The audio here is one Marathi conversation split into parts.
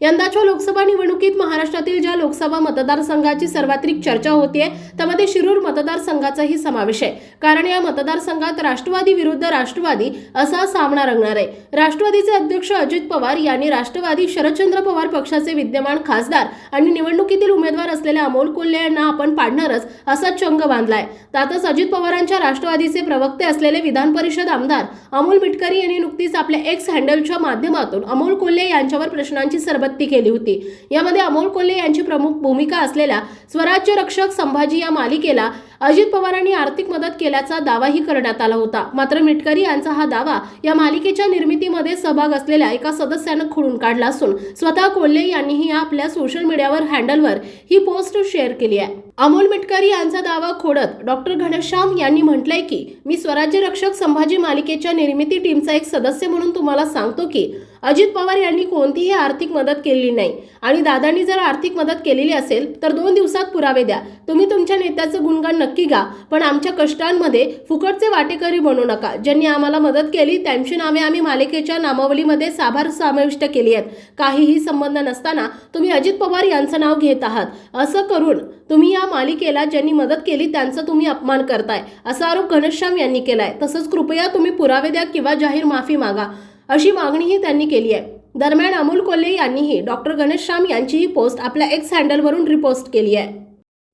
यंदाच्या लोकसभा निवडणुकीत महाराष्ट्रातील ज्या लोकसभा मतदारसंघाची सर्वाधिक चर्चा होतीये त्यामध्ये शिरूर मतदारसंघाचाही समावेश आहे. कारण या मतदारसंघात राष्ट्रवादी विरुद्ध राष्ट्रवादी असा सामना रंगणार आहे. राष्ट्रवादीचे अध्यक्ष अजित पवार यांनी राष्ट्रवादी शरदचंद्र पवार पक्षाचे विद्यमान खासदार आणि निवडणुकीतील उमेदवार असलेल्या अमोल कोल्हे यांना आपण पाडणारच असा चंग बांधलाय. त्यातच अजित पवारांच्या राष्ट्रवादीचे प्रवक्ते असलेले विधान परिषद आमदार अमोल मिटकरी यांनी नुकतीच आपल्या एक्स हँडलच्या माध्यमातून अमोल कोल्हे यांच्यावर प्रश्नांची उत्पत्ती केली होती. यामध्ये अमोल कोल्हे यांची प्रमुख भूमिका असलेल्या स्वराज्य रक्षक संभाजी या मालिकेला अजित पवारांनी आर्थिक मदत केल्याचा दावाही करण्यात आला होता. मात्र मिटकरी यांचा हा दावा या मालिकेच्या निर्मितीमध्ये सहभाग असलेल्या एका सदस्यानं खोडून काढला असून स्वतः कोल्हे यांनीही आपल्या सोशल मीडियावर हँडलवर ही पोस्ट शेअर केली आहे. अमोल मिटकरी यांचा दावा खोडत डॉक्टर घनश्याम यांनी म्हटलंय की मी स्वराज्य रक्षक संभाजी मालिकेच्या निर्मिती टीमचा एक सदस्य म्हणून तुम्हाला सांगतो की अजित पवार यांनी कोणतीही आर्थिक मदत केलेली नाही. आणि दादांनी जर आर्थिक मदत केलेली असेल तर दोन दिवसात पुरावे द्या. तुम्ही तुमच्या नेत्याचं गुणगान नक्की घ्या पण आमच्या कष्टांमध्ये फुकटचे वाटेकरी बनू नका. ज्यांनी आम्हाला मदत केली त्यांची नावे आम्ही मालिकेच्या नामावलीमध्ये साभार समाविष्ट केली आहेत. काहीही संबंध नसताना तुम्ही अजित पवार यांचं नाव घेत आहात. असं करून तुम्ही या मालिकेला ज्यांनी मदत केली त्यांचा तुम्ही अपमान करताय. असा आरोप घनश्याम यांनी केलाय. तसंच कृपया तुम्ही पुरावे द्या किंवा जाहीर माफी मागा. अशी मागणीही त्यांनी केली आहे. दरम्यान अमोल कोल्हे यांनीही डॉक्टर गणेश श्याम यांची ही पोस्ट आपल्या एक्स हँडलवरून रिपोस्ट केली आहे.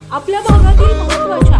आपल्या भागातील महत्त्वाच्या